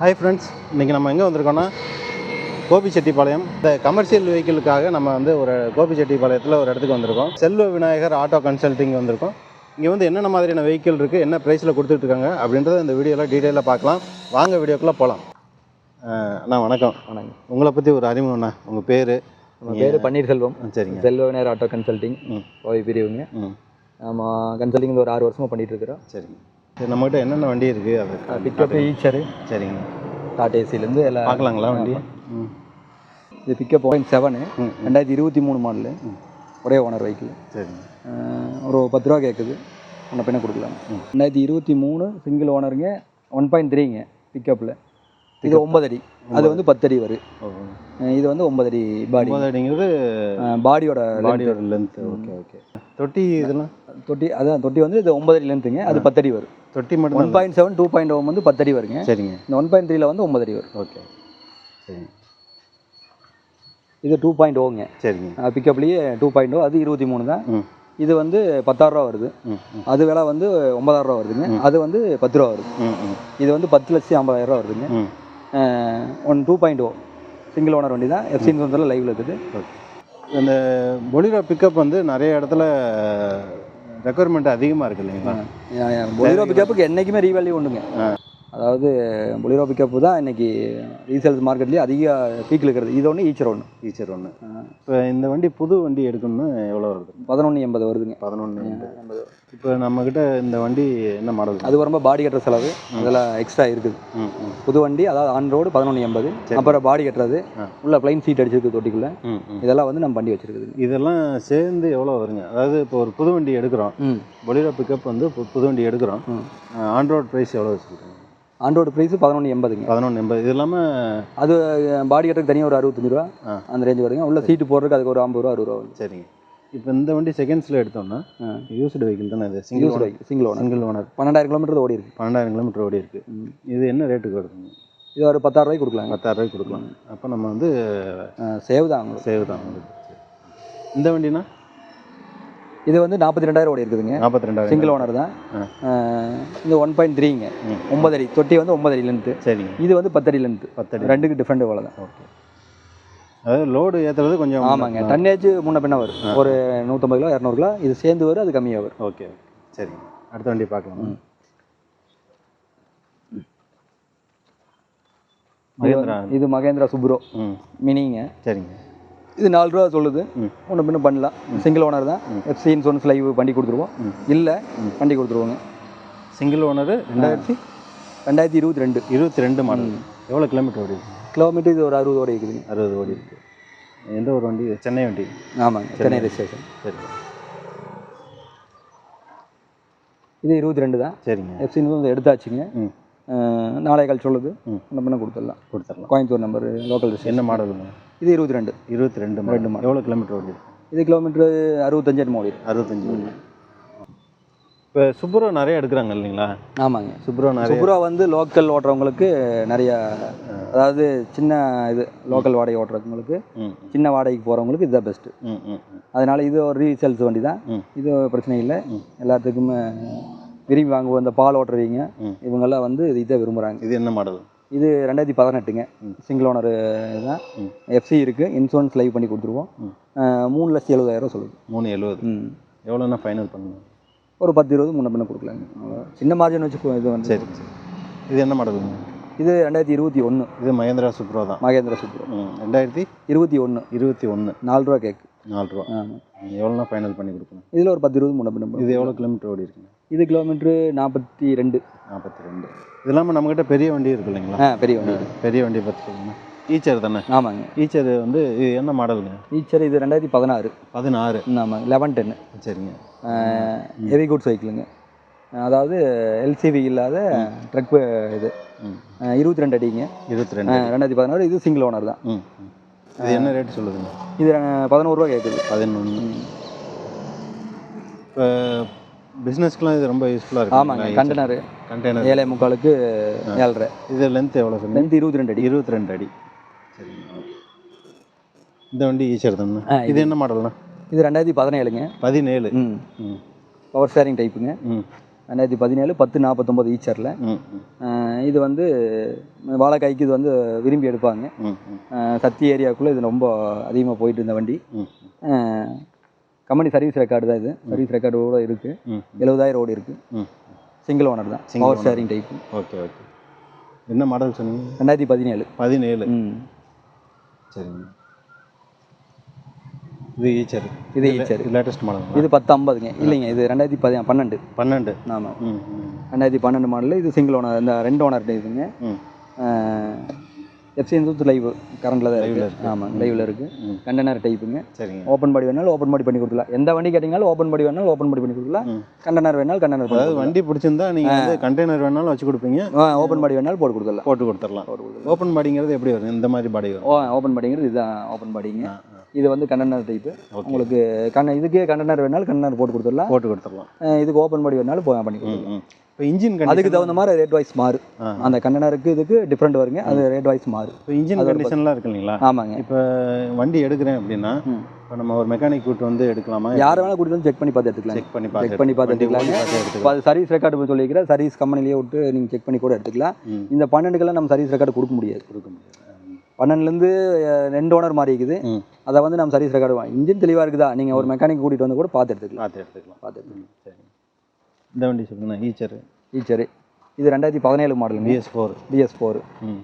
Hi friends இன்றைக்கி நம்ம எங்கே வந்திருக்கோம்னா கோபிச்செட்டிப்பாளையம். இந்த கமர்ஷியல் வெஹிக்கிளுக்காக நம்ம வந்து ஒரு கோபிச்செட்டிப்பாளையத்தில் ஒரு இடத்துக்கு வந்திருக்கோம். செல்வ விநாயகர் ஆட்டோ கன்சல்ட்டிங் வந்திருக்கோம். இங்கே வந்து என்னென்ன மாதிரியான வெஹிக்கிள் இருக்குது என்ன ப்ரைஸில் கொடுத்துட்ருக்காங்க அப்படின்றத இந்த வீடியோவில் டீட்டெயிலாக பார்க்கலாம். வாங்க வீடியோக்குள்ளே போகலாம் அண்ணா வணக்கம். வணக்கம். உங்களை பற்றி ஒரு அறிமுகம்ண்ணா உங்கள் பேர்? நம்ம பேர் பன்னீர்செல்வம். சரிங்க. செல்வவினர் ஆட்டோ கன்சல்டிங் ம். கோவை பிரிவுங்க ம். நம்ம கன்சல்டிங் ஒரு ஆறு வருஷமாக பண்ணிட்டு இருக்கிறோம். சரிங்க. சரி நம்மகிட்ட என்னென்ன வண்டி இருக்குது அது பிக்கப் ஈச்சரு சரிங்க. டாடா ஏசிலேருந்து எல்லாம் பார்க்கலாங்களா வண்டி? ம். இது பிக்கப் பாயிண்ட் செவனு. ரெண்டாயிரத்தி இருபத்தி மூணு மாடலு ஒரே ஓனர் வெஹிக்கிள் சரிங்க. ஒரு பத்து ரூபா கேட்குது ஒன்றை பின்ன கொடுக்கலாம். ரெண்டாயிரத்தி இருபத்தி மூணு சிங்கிள் ஓனருங்க ஒன் பாயிண்ட் த்ரீங்க பிக்கப்பில் இது ஒன்பது அடி. அது வந்து பத்து அடி வரும் இது வந்து ஒன்பது அடி பாடி ஒன்பது அடிங்கிறது பாடியோட பாடியோட லென்த்து ஓகே ஓகே. தொட்டி இதெல்லாம்? தொட்டி அதான் தொட்டி வந்து இது ஒன்பது அடி லென்த்துங்க அது பத்து அடி வரும் தொட்டி மட்டும் one point seven two point வந்து பத்து அடி வருங்க. சரிங்க. இந்த ஒன் பாயிண்ட் த்ரீல வந்து ஒன்பது அடி வரும். ஓகே. சரிங்க. இது டூ பாயிண்ட் ஓங்க சரிங்க. பிக்கப்லேயே டூ பாயிண்ட் ஓ அது இருபத்தி மூணு தான். இது வந்து பத்தாயிரரூவா வருது. அது விலை வந்து ஒன்பதாயிரரூவா வருதுங்க. அது வந்து பத்து ரூபா வருது இது வந்து பத்து லட்சத்தி ஐம்பதாயிரரூவா வருதுங்க. One two point O single owner வண்டி தான். எஃப்சி வந்து லைவில் இருக்குது. இந்த பொலிரோ பிக்கப் வந்து நிறைய இடத்துல ரெக்குயர்மெண்ட் அதிகமாக இருக்கு இல்லைங்களா? பொலிரோ பிக்கப்புக்கு என்றைக்குமே ரீவேல்யூ உண்டுங்க அதாவது பொலிரோ பிக்கப்பு தான் இன்னைக்கு ரீசேல்ஸ் மார்க்கெட்லேயே அதிக பீக்கில் இருக்கிறது. இது ஒன்று ஈச்சர் ஒன்று டீச்சர் ஒன்று இப்போ இந்த வண்டி புது வண்டி எடுக்கணும்னா எவ்வளோ வருது? பதினொன்று எண்பது வருதுங்க. பதினொன்று இப்போ நம்மக்கிட்ட இந்த வண்டி என்ன மாடல் அது ரொம்ப பாடி கட்டுற செலவு. அதெல்லாம் எக்ஸ்ட்ரா இருக்குது. புது வண்டி அதாவது ஆன் ரோடு பதினொன்று எண்பது. அப்புறம் பாடி கட்டுறது. உள்ள பிளைன் சீட் அடிச்சிருக்கு தொட்டிக்குள்ள. இதெல்லாம் வந்து நம்ம வண்டி வச்சிருக்குது. இதெல்லாம் சேர்ந்து எவ்வளோ வருங்க? அதாவது இப்போ ஒரு புது வண்டி எடுக்கிறோம். பொலிரோ பிக்கப் வந்து புது வண்டி எடுக்கிறோம். ம். ஆன்ரோட் ப்ரைஸ் எவ்வளோ வச்சுருக்கோங்க? ஆன் ரோடு ப்ரைஸ் பதினொன்று எண்பதுங்க. பதினொன்று எண்பது. இது இல்லாமல் அது பாடி கட்டுறதுக்கு தனியாக ஒரு அறுபத்தஞ்சு ரூபா. அந்த ரேஞ்ச் வருங்க. உள்ள சீட்டு போடுறதுக்கு அதுக்கு ஒரு ஐம்பது ரூபா அறுபது ரூபா சரிங்க. இப்போ இந்த வண்டி செகண்ட்ஸில் எடுத்தோம்னா யூஸ்டு வெஹிக்கிள் தானே இது? Single owner single owner single owner பன்னெண்டாயிரம் கிலோமீட்டர் ஓடி இருக்கு பன்னெண்டாயிரம் கிலோமீட்டர் ஓடி இருக்குது இது என்ன ரேட்டுக்கு வருதுங்க? இது ஒரு கொடுக்கலாங்க. பத்தாயிரம் ரூபாய்க்கு கொடுக்கலாம். அப்போ நம்ம வந்து சேவ் தான் சேவ் தான் இந்த வண்டினா? இது வந்து நாற்பத்தி ரெண்டாயிரம் ஓடி இருக்குதுங்க. நாற்பத்தி ரெண்டாயிரம். சிங்கிள் ஓனர் தான். இது ஒன் பாயிண்ட் த்ரீங்க. ஒன்பது அடி. தொட்டி வந்து ஒன்பது அடி லென்த்து சரிங்க. இது வந்து பத்து அடி லென்த்து பத்தடி ரெண்டுக்கு டிஃப்ரெண்ட் இவ்வளோ தான். ஓகே. அதாவது லோடு ஏற்றுறது கொஞ்சம் ஆமாங்க. டன்னேஜ் முன்ன பின்ன வரும். ஒரு நூற்றம்பது கிலோ இரநூறு கிலோ இது சேர்ந்து வரும் அது கம்மியாக வரும் ஓகே சரிங்க. அடுத்த வண்டி பார்க்கலாம். இது மகேந்திரா சுப்ரோ மினிங்க சரிங்க. இது நாலு ரூபா சொல்லுது. ம். ஒன்று பின்ன பண்ணலாம். சிங்கிள் ஓனர் தான். எஃப்சி இன்சூரன்ஸ் லைவ் பண்ணி கொடுத்துருவோம். இல்லை பண்ணி கொடுத்துருவோங்க. சிங்கிள் ஓனரு ரெண்டாயிரத்தி ரெண்டாயிரத்தி இருபத்தி ரெண்டு. இருபத்தி ரெண்டு மாடல் எவ்வளோ கிலோமீட்டர் ஓடி கிலோமீட்டர் இது ஒரு அறுபது ஓடி இருக்குதுங்க அறுபது ஓடி இருக்கு. எந்த ஒரு வண்டி? சென்னை வண்டி. ஆமாங்க சென்னை ரெஜிஸ்ட்ரேஷன் சரி. இது இருபத்தி ரெண்டு தான். சரிங்க. எஃப்சி இன்சூரன்ஸ் எடுத்தாச்சுங்க. நாளை கால் சொல்லுது. ஒன்று பண்ண கொடுத்துடலாம். கொடுத்துடலாம். கோயம்புத்தூர் நம்பர் லோக்கல் என்ன மாடலுங்க இது இருபத்தி ரெண்டு இருபத்தி ரெண்டு மாடல் எவ்வளோ கிலோமீட்டர் ஓடி இருக்கு இது கிலோமீட்டர் அறுபத்தஞ்சு அடி ஓடி இருக்கு அறுபத்தஞ்சு இப்போ சுப்புரோ நிறைய எடுக்கிறாங்க இல்லைங்களா? ஆமாங்க. சுப்புரோ நிறைய சுப்ரா வந்து லோக்கல் ஓட்டுறவங்களுக்கு நிறைய அதாவது சின்ன இது லோக்கல் வாடகை ஓட்டுறவங்களுக்கு சின்ன வாடகைக்கு போகிறவங்களுக்கு இதுதான் பெஸ்ட்டு அதனால இது ஒரு ரீசேல்ஸ் வண்டி தான். இது பிரச்சனை இல்லை. எல்லாத்துக்குமே விரும்பி வாங்குவோம் இந்த பால் ஓட்டுறவங்க. இவங்கெல்லாம் வந்து இதை விரும்புகிறாங்க இது என்ன மாடல்? இது ரெண்டாயிரத்தி பதினெட்டுங்க. சிங்கிள் ஓனர் தான். எஃப்சி இருக்குது இன்சூரன்ஸ் லைவ் பண்ணி கொடுத்துருவோம். மூணு லட்சத்தி எழுபதாயிரம் சொல்லுது. மூணு எழுபது. எவ்வளோண்ணா ஃபைனல் பண்ணுங்க ஒரு பத்து இருபது முன்ன பின்ன கொடுக்கலாங்க. சின்ன மார்ஜின் வச்சு இது வந்து சரி இது என்ன மாடலுங்க இது ரெண்டாயிரத்தி இருபத்தி ஒன்று இது மகேந்திரா சுப்ரோ தான். மகேந்திர சுப்ரோ. ரெண்டாயிரத்தி இருபத்தி ஒன்று இருபத்தி ஒன்று நாலு ரூபா கேக்கு. நாலு ரூபா. எவ்வளோண்ணா ஃபைனல் பண்ணி கொடுக்கணும்? இதில் ஒரு பத்து இருபது முன்ன பின்ன. இது எவ்வளோ கிலோமீட்டர் ஓடி இருக்குங்க இது கிலோமீட்ரு நாற்பத்தி ரெண்டு. நாற்பத்தி ரெண்டு. இது இல்லாமல் நம்மக்கிட்ட பெரிய வண்டி இருக்கு இல்லைங்களா? ஆ பெரிய வண்டி பெரிய வண்டி சொல்லுங்க ஈச்சர் தானே? ஆமாங்க. ஈச்சர் வந்து இது என்ன மாடலுங்க? ஈச்சர் இது ரெண்டாயிரத்தி பதினாறு. பதினாறு. ஆமாங்க லெவன் டென்னு சரிங்க. ஹெவி குட் சைக்கிளுங்க அதாவது எல்சிவி இல்லாத ட்ரக் இது. இருபத்தி ரெண்டு அடிங்க. இருபத்தி ரெண்டு ரெண்டாயிரத்தி பதினாறு இது சிங்கிள் ஓனர் தான். இது என்ன ரேட் சொல்லுதுங்க? இது பதினோரு ரூபா கேட்குது பதினொன்று இப்போ பிஸ்னஸ்க்குலாம் இது ரொம்ப யூஸ்ஃபுல்லாக ஆமாங்க இருக்கு கண்டனர் கண்டெய்னர் ஏழை முக்காலுக்கு ஏழரை. இது லென்த் எவ்வளோ சொல்லுங்க லென்த் இருபத்தி ரெண்டு அடி. இருபத்தி ரெண்டு அடி. சரிங்க இந்த வண்டி ஈச்சர் தானே? இது என்ன மாடல்னா இது ரெண்டாயிரத்தி பதினேழுங்க. பதினேழு. ம். பவர் ஷேரிங் டைப்புங்க ம். ரெண்டாயிரத்தி பதினேழு பத்து நாற்பத்தொம்போது ஈச்சரில் இது வந்து வாழைக்காய்க்கு இது வந்து விரும்பி எடுப்பாங்க. சத்தி ஏரியாவுக்குள்ளே இது ரொம்ப அதிகமாக போயிட்டு இருந்த வண்டி. கம்பெனி சர்வீஸ் ரெக்கார்டு தான் இது. சர்வீஸ் ரெக்கார்டு கூட இருக்குது ம். எழுபதாயிரம் ஓடி இருக்குது சிங்கிள் ஓனர் தான். Power sharing type okay okay என்ன மாடல் சொன்னீங்க? ரெண்டாயிரத்தி பதினேழு. பதினேழு. ம். சரிங்க. இது ஈச்சர் இது ஈச்சர் லேட்டஸ்ட் மாடல் இது பத்து ஐம்பதுங்க இல்லைங்க இது ரெண்டாயிரத்தி பதி பன்னெண்டு. பன்னெண்டு. ஆமாம் ரெண்டாயிரத்தி பன்னெண்டு மாடல் இது சிங்கிள் ஓனர் இந்த ரெண்டு ஓனர் இதுங்க ம் எஃப்சி தூத்து லைவ் கரண்டில் தான் இருக்குது ஆமாம் லைவில் இருக்குது ம். கண்டெய்னர் டைப்புங்க சரிங்க. ஓப்பன் பாடி வேணாலும் ஓப்பன் பாடி பண்ணி கொடுக்கலாம். எந்த வண்டி கேட்டிங்கனாலும் ஓப்பன் பாடி வேணாலும் ஓப்பன் பாடி பண்ணி கொடுக்கலாம். ம். கண்டெய்னர் வேணாலும் கண்டெய்னர் பண்ணி அதாவது வண்டி பிடிச்சிருந்தா நீங்கள் வந்து கண்டெய்னர் வேணாலும் வச்சு கொடுப்பீங்க. ஓப்பன் பாடி வேணாலும் போட்டு கொடுத்துடலாம். போட்டு கொடுத்துடலாம். ஓப்பன் பாடிங்கிறது எப்படி வரும்? இந்த மாதிரி பாடி ஓ ஓப்பன் பாடிங்கிறது இதுதான் ஓப்பன் பாடிங்க. இது வந்து கண்டெய்னர் டைப்பு உங்களுக்கு கண்ண இதுக்கே கண்டெய்னர் வேணாலும் கண்டெய்னர் போட்டு கொடுத்துடலாம். போட்டு கொடுத்துடலாம். இதுக்கு ஓப்பன் பாடி வேணாலும் பண்ணி கொடுத்துடலாம். இப்போ இன்ஜின் அதுக்கு தகுந்த மாதிரி ரேட் வைஸ் மாறும். அந்த கண்டெய்னருக்கு இதுக்கு டிஃப்ரெண்ட் வருங்க. அது ரேட் வைஸ் மாறும் இப்போ இன்ஜின் கண்டிஷன்லாம் இருக்கு இல்லைங்களா? ஆமாங்க. இப்போ வண்டி எடுக்கிறேன் அப்படின்னா. இப்போ நம்ம ஒரு மெக்கானிக் கூட்டு வந்து எடுக்கலாமா? யாரை வேணாலும் கூட்டிட்டு வந்து செக் பண்ணி பார்த்து எடுத்துக்கலாம். செக் பண்ணி செக் பண்ணி பார்த்து எடுத்துக்கலாம். அது சர்வீஸ் ரெக்கார்டு சொல்லிக்கிறேன் சர்வீஸ் கம்பெனிலேயே விட்டு நீங்கள் செக் பண்ணி கூட எடுத்துக்கலாம். இந்த பன்னெண்டுக்கெல்லாம் நம்ம சர்வீஸ் ரெக்கார்டு கொடுக்க முடியாது. கொடுக்க முடியாது. பன்னெண்டுலேருந்து ரெண்டு ஓனர் மாறி இருக்குது அதை வந்து நம்ம சர்வீஸ் ரெக்கார்டு இன்ஜின் தெளிவாக இருக்குதா? நீங்கள் ஒரு மெக்கானிக் கூட்டிகிட்டு வந்து கூட பார்த்து எடுத்துக்கலாம். பார்த்து எடுத்துக்கலாம். பார்த்து எடுத்துக்கலாம். சரி. இந்த வண்டி சொல்லுங்கண்ணா ஈச்சர் ஈச்சரு இது ரெண்டாயிரத்தி பதினேழு மாடலுங்க பிஎஸ் ஃபோர் பிஎஸ் ஃபோர் ம்.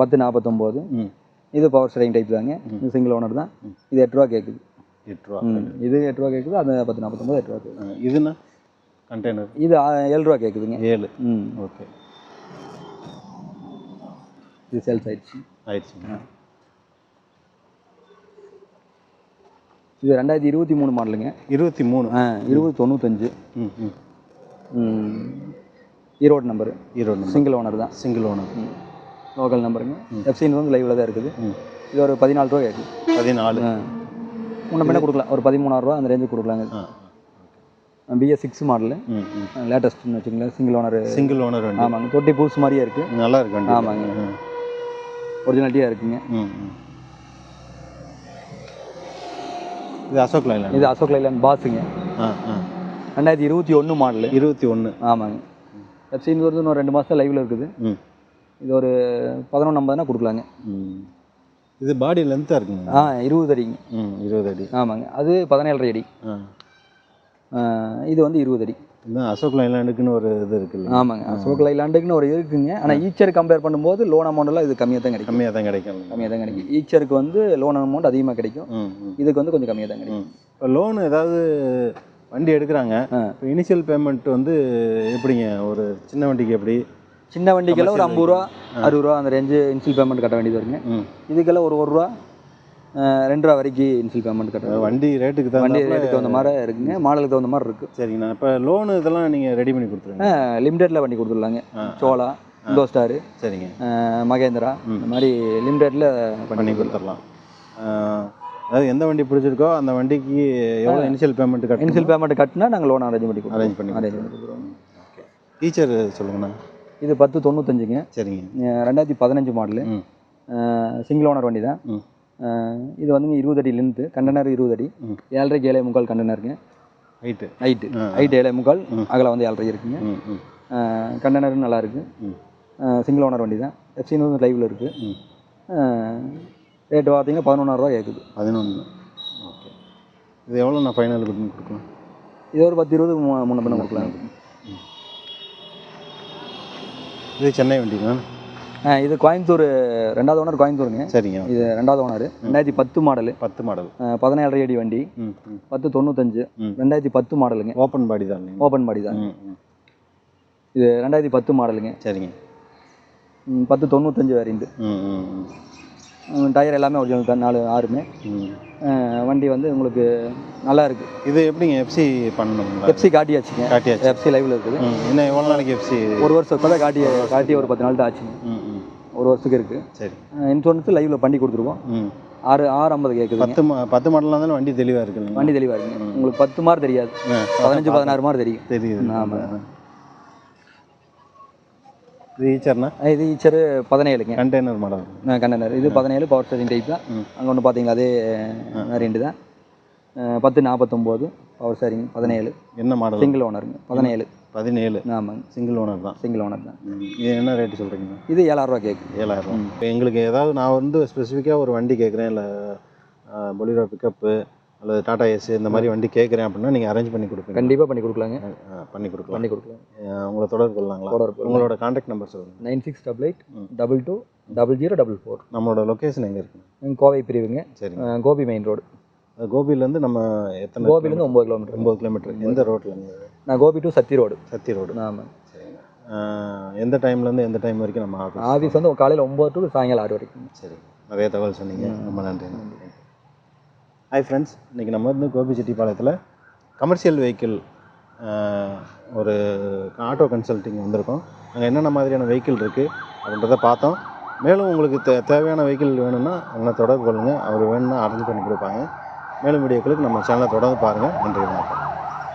பத்து நாற்பத்தொம்போது ம். இது பவர் ஸ்டேரிங் டைப் தாங்க. இது சிங்கிள் ஓனர் தான். இது எட்டு ரூபா கேட்குது எட்டு ரூபா ம் இது எட்டு ரூபா கேட்குது அந்த பத்து நாற்பத்தொம்போது எட்டு ரூபா கேட்குது இதுண்ணா கண்டெய்னர் இது ஏழு ரூபா கேட்குதுங்க ஏழு. ம். ஓகே. இது சேல்ஸ் ஆயிடுச்சு ஆயிடுச்சுங்க இது ரெண்டாயிரத்தி இருபத்தி மூணு மாடலுங்க இருபத்தி மூணு. ஆ இருபது தொண்ணூத்தஞ்சு. ம் ம், Erode number. Erode number. Single owner தான். சிங்கிள் ஓனர் லோக்கல் நம்பருங்க. எஃப்சின் வந்து லைவில் தான் இருக்குது. இது ஒரு பதினாலு ரூபா கேட்குது பதினாலு. முன்ன பின்ன கொடுக்கலாம். ஒரு பதிமூணாயிரம் ரூபா அந்த ரேஞ்சு கொடுக்கலாங்க. பிஎஸ் சிக்ஸ் மாடலு லேட்டஸ்ட்னு வச்சுங்களேன் சிங்கிள் ஓனர் சிங்கிள் ஓனர் ஆமாங்க. தொட்டி பூஸ் மாதிரியே இருக்குது நல்லா இருக்கு ஆமாங்க. ஒரிஜினாலிட்டியாக இருக்குங்க. இது அசோக் லைலாண்ட் இது அசோக் லைலாண்ட் பாஸுங்க ஆ ஆ. ரெண்டாயிரத்தி இருபத்தி ஒன்று மாடலு இருபத்தி ஒன்று ஆமாங்க. வெப்சைட் வந்து இன்னும் ரெண்டு மாதம் லைவில் இருக்குது. இது ஒரு பதினொன்று ஐம்பதுனா கொடுக்கலாங்க. இது பாடி லென்த்தாக இருக்குங்க ஆ இருபது அடிங்க. ம் இருபது அடி. ஆமாங்க. அது பதினேழரை அடி. இது வந்து இருபது அடி. அசோக் லைலாண்டுக்குன்னு ஒரு இது இருக்குல்ல. ஆமாங்க. அசோக் லைலாண்டுக்குன்னு ஒரு இருக்குங்க. ஆனால் ஈச்சர் கம்பேர் பண்ணும்போது லோன் அமௌண்ட்லாம் இது கம்மியாக தான் கிடைக்கும். கம்மியாக தான் கிடைக்கும். கம்மியாக தான் கிடைக்கும். ஈச்சருக்கு வந்து லோன் அமௌண்ட் அதிகமாக கிடைக்கும். இதுக்கு வந்து கொஞ்சம் கம்மியாக தான் கிடைக்கும். இப்போ லோன் ஏதாவது வண்டி எடுக்கிறாங்க. இனிஷியல் பேமெண்ட் வந்து எப்படிங்க? ஒரு சின்ன வண்டிக்கு எப்படி? சின்ன வண்டிக்கெல்லாம் ஒரு ஐம்பது ரூபா அறுபது ரூபா அந்த ரேஞ்சு இன்சில் பேமெண்ட் கட்ட வேண்டியது வருங்க. இதுக்கெல்லாம் ஒரு ஒரு ரூபா ரெண்டு ரூபா வரைக்கும் இன்சில் பேமெண்ட் கட்ட வேண்டியது. வண்டி ரேட்டுக்கு வண்டி தான் ரேட்டுக்கு தகுந்த மாதிரி இருக்குங்க. மாடலுக்கு தகுந்த மாதிரி இருக்குது சரிங்கண்ணா இப்போ லோனு இதெல்லாம் நீங்கள் ரெடி பண்ணி கொடுத்துருங்க லிமிடெட்டில் வண்டி கொடுத்துடலாங்க. சோலா இந்தோ ஸ்டாரு சரிங்க. மகேந்திரா. இந்த மாதிரி லிமிடெட்டில் பண்ணி கொடுத்துடலாம். அதாவது எந்த வண்டி பிடிச்சிருக்கோ அந்த வண்டிக்கு எவ்வளோ இனிஷியல் பேமெண்ட் கட்டணும் இன்சில் பேமெண்ட் கட்டினா நாங்கள் லோன் அரேஞ்ச் பண்ணி அரேஞ்ச் பண்ணி அரேஞ்ச் பண்ணி கொடுக்குறோம் டீச்சர் சொல்லுங்கண்ணா. இது பத்து தொண்ணூத்தஞ்சுங்க. சரிங்க. ரெண்டாயிரத்தி பதினஞ்சு மாடலு சிங்கிள் ஓனர் வண்டி தான். இது வந்துங்க இருபது அடி லென்த்து கண்டனர் இருபது அடி. ம். ஏழரைக்கு ஏழை முக்கால் கண்டனருங்க ஹைட்டு ஆ. ஹைட் ஏழை முக்கால் ம். அகலம் வந்து ஏழரை இருக்குங்க. கண்டனரும் நல்லா இருக்கு. ம். சிங்கிள் ஓனர் வண்டி தான். எஃப்சின்னு வந்து லைவில் இருக்குது ரேட்டு பார்த்தீங்கன்னா பதினொன்றாயிரரூவா கேட்குது. பதினொன்று ஓகே. இது எவ்வளோ நான் ஃபைனல் கொடுத்து கொடுக்கலாம்? இது ஒரு பத்து இருபது முன்ன பின்ன கொடுக்கலாம். இது சென்னை வண்டிங்களா அஹ் இது கோயம்புத்தூர் ரெண்டாவது ஓனர் கோயம்புத்தூருங்க. சரிங்க. இது ரெண்டாவது ஓனர். ரெண்டாயிரத்தி பத்து மாடலு. பத்து மாடல். பதினேழரை அடி வண்டி. பத்து தொண்ணூத்தஞ்சு. ரெண்டாயிரத்தி பத்து மாடலுங்க. ஓப்பன் பாடி தான் ஓப்பன் பாடி தான். இது ரெண்டாயிரத்தி பத்து மாடலுங்க. சரிங்க. ம், பத்து தொண்ணூத்தஞ்சு வேரியண்ட் ம் ம் ம். டயர் எல்லாமே ஒரிஜினல் தான் நாலு ஆறுமே. வண்டி வந்து உங்களுக்கு நல்லா இருக்கு. இது எப்படிங்க எஃப்சி பண்ணணுங்களா எஃப்சி காட்டியாச்சுங்க. காட்டியாச்சு. எஃப்சி லைவ்ல இருக்குது. இன்னும் எவ்வளோ நாளைக்கு எஃப்சி ஒரு வருஷம் இப்போ தான் காட்டி காட்டி ஒரு பத்து நாள் தான் ஆச்சுங்க. ஒரு வருஷத்துக்கு இருக்கு. சரி. இன்சூரன்ஸ் லைவ்ல பண்ணி கொடுத்துருவோம். ஆறு ஆறு ஐம்பது கேட்குதுங்க பத்து பத்து மாடலாம் தானே வண்டி தெளிவாக இருக்குல்ல வண்டி தெளிவாக இருக்குங்க. உங்களுக்கு பத்து மார்க் தெரியாது. பதினஞ்சு பதினாறு மார்க் தெரியும். தெரியுது. ஆமா. இது ஈச்சர்னா இது ஈச்சரு பதினேழுங்க. கண்டெய்னர் மாடல் கண்டனர் இது பதினேழு பவர் ஸ்டேரிங் டைப் தான். அங்கே ஒன்று பார்த்தீங்களா அதே வேரியண்ட் தான். பத்து நாற்பத்தொம்போது பவர் ஸ்டேரிங் பதினேழு. என்ன மாடல் சிங்கிள் ஓனருங்க பதினேழு. பதினேழு. ஆமாங்க சிங்கிள் ஓனர் தான். சிங்கிள் ஓனர் தான். இது என்ன ரேட்டு சொல்கிறீங்க இது ஏழாயிரரூவா கேட்குது ஏழாயிரம் இப்போ எங்களுக்கு ஏதாவது நான் வந்து ஸ்பெசிஃபிக்காக ஒரு வண்டி கேட்குறேன் இல்லை பொலிரோ பிக்கப்பு அல்லது டாடா ஏசி இந்த மாதிரி வண்டி கேட்குறேன் அப்படின்னா நீங்கள் அரேஞ்ச் பண்ணி கொடுப்பீங்க கண்டிப்பாக பண்ணி கொடுக்கலாங்க. பண்ணி கொடுக்கலாம். பண்ணி கொடுக்கலாம். உங்களை தொடர்பு கொள்ளலாங்களா? தொடர்பு உங்களோட காண்டாக்ட் நம்பர் சொல்லுங்கள் nine six double eight. Double two double zero double four. நம்மளோட லொக்கேஷன் எங்கே இருக்குங்க கோவை பிரிவுங்க. அஹ் கோபி மெயின் ரோடு அது கோபியிலேருந்து நம்ம எத்தனை கோபிலேருந்து ஒம்பது கிலோமீட்டர் ஒம்பது கிலோமீட்டர் எந்த ரோட்டில் நான் Gobi to Sathy road Sathy road ஆமாம் எந்த டைம்லேருந்து எந்த டைம் வரைக்கும் நம்ம ஆஃபீஸ் ஆஃபீஸ் வந்து காலையில் ஒம்பது டு சாயங்காலம் ஆறு வரைக்கும் சரி நிறைய தகவல் சொன்னீங்க. ரொம்ப நன்றி. ஹாய் ஃப்ரெண்ட்ஸ் இன்றைக்கி நம்ம வந்து கோபிச்செட்டிப்பாளையத்தில் கமர்ஷியல் வெஹிக்கிள் ஒரு ஆட்டோ கன்சல்ட்டிங் வந்திருக்கோம். அங்கே என்னென்ன மாதிரியான வெஹிக்கிள் இருக்குது அப்படின்றத பார்த்தோம். மேலும் உங்களுக்கு தே தேவையான வெஹிக்கிள் வேணும்னா அவங்கள தொடர்பு கொள்ளுங்கள் அவர் வேணும்னா அரேஞ்ச் பண்ணி கொடுப்பாங்க. மேலும் வீடியோக்களுக்கு நம்ம சேனலை தொடர்ந்து பாருங்கள் நன்றி வணக்கம்.